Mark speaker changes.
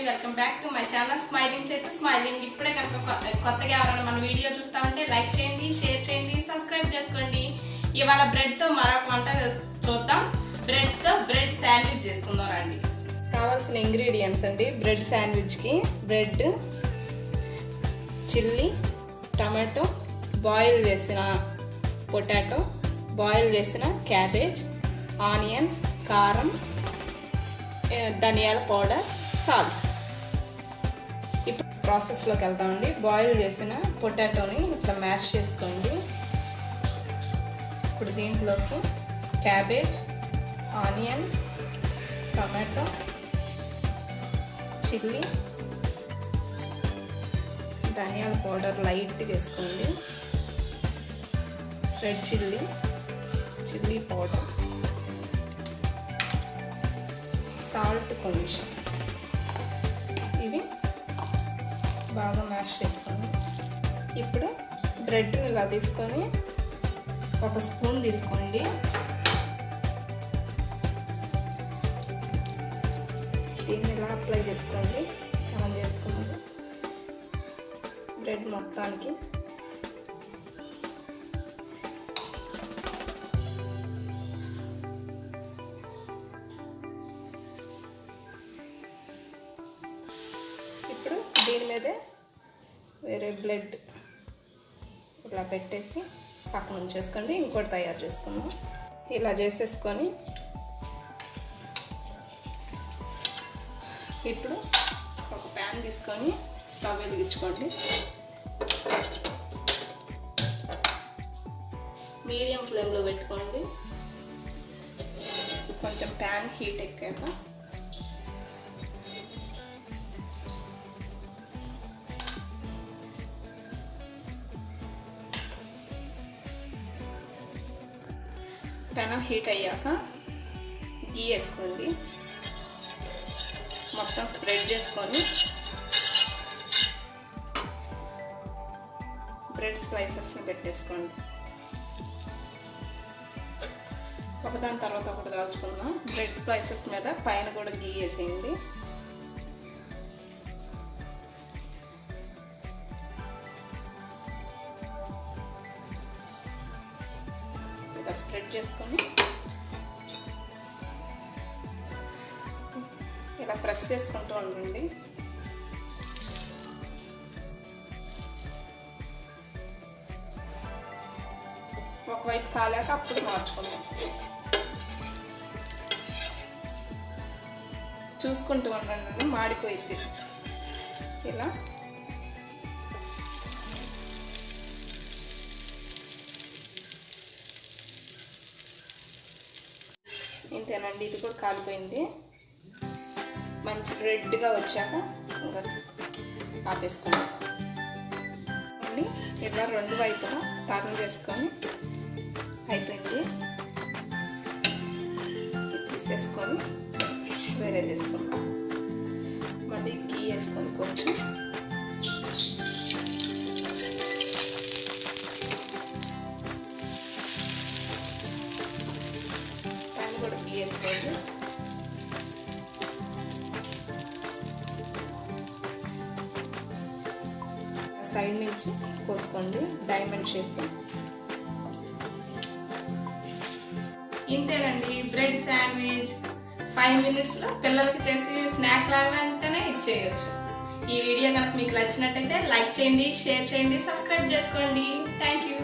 Speaker 1: అండి welcome back to my channel smiling చేస్తే smiling ఇప్పుడే కనుక కొత్తగా ఎవరైనా మన వీడియో చూస్తా ఉంటే లైక్ చేయండి షేర్ చేయండి సబ్స్క్రైబ్ చేసుకోండి. ఇవాళ బ్రెడ్తో మరొక వంట చూద్దాం. బ్రెడ్తో బ్రెడ్ శాండ్విచ్ చేసుకుందాం అండి కావాల్సిన ఇంగ్రీడియంట్స్ అండి. బ్రెడ్ శాండ్విచ్కి బ్రెడ్ చిల్లీ టమాటో బాయిల్ చేసిన పొటాటో బాయిల్ చేసిన క్యాబేజ్ ఆనియన్స్ కారం eh, ధనియాల పౌడర్ సాల్ట్ ప్రాసెస్లోకి వెళ్తామండి. బాయిల్ చేసిన పొటాటోని ఇట్లా మ్యాష్ చేసుకోండి. ఇప్పుడు దీంట్లోకి క్యాబేజ్ ఆనియన్స్ టమాటో చిల్లీ ధనియాల పౌడర్ లైట్గా వేసుకోండి. Red chilli chilli powder salt కొంచెం. బాగా మ్యాష్ చేసుకోండి ఇప్పుడు బ్రెడ్ని ఇలా తీసుకొని ఒక స్పూన్ తీసుకోండి. దీన్ని ఇలా అప్లై చేసుకోండి. మనం చేసుకున్నది బ్రెడ్ మొత్తానికి లేదే వేరే బ్లడ్ ఇలా పెట్టేసి పక్కన ఉంచేసుకోండి ఇంకోటి తయారు చేసుకుందాం. ఇలా చేసేసుకొని ఇప్పుడు ఒక ప్యాన్ తీసుకొని స్టవ్ వెలిగించుకోండి. మీడియం ఫ్లేమ్లో పెట్టుకోండి. కొంచెం ప్యాన్ హీట్ ఎక్కాక పెనం హీట్ అయ్యాక గీ వేసుకోండి. మొత్తం స్ప్రెడ్ చేసుకొని బ్రెడ్ స్లైసెస్ని పెట్టేసుకోండి. ఒకదాని తర్వాత ఒకటి కాల్చుకుందాం బ్రెడ్ స్లైసెస్ మీద పైన కూడా గీ వేసేయండి. ఇలా స్ప్రెడ్ చేసుకొని ఇలా ప్రెస్ చేసుకుంటూ ఉండండి. ఒకవైపు కాలాక అప్పుడు మార్చుకుందాం. చూసుకుంటూ ఉండండి మాడిపోయింది ఇలా ఇంతేనండి ఇది కూడా కాలిపోయింది. మంచి రెడ్గా వచ్చాక ఇంకా ఆపేసుకోండి ఇలా రెండు వైపులా టర్న్ చేసుకొని అయిపోయింది. తీసేసుకొని వేరే తీసుకుంటాం మళ్ళీ గీ వేసుకొని కొంచెం కూడా వేసుకోండి. సైడ్ నుంచి కోసుకోండి డైమండ్ షేప్. ఇంతేనండి బ్రెడ్ శాండ్విచ్. ఫైవ్ మినిట్స్లో పిల్లలకి చేసి స్నాక్ లాగా వెంటనే ఇచ్చేయచ్చు ఈ వీడియో కనుక మీకు నచ్చినట్టయితే లైక్ చేయండి షేర్ చేయండి సబ్స్క్రైబ్ చేసుకోండి. Thank you.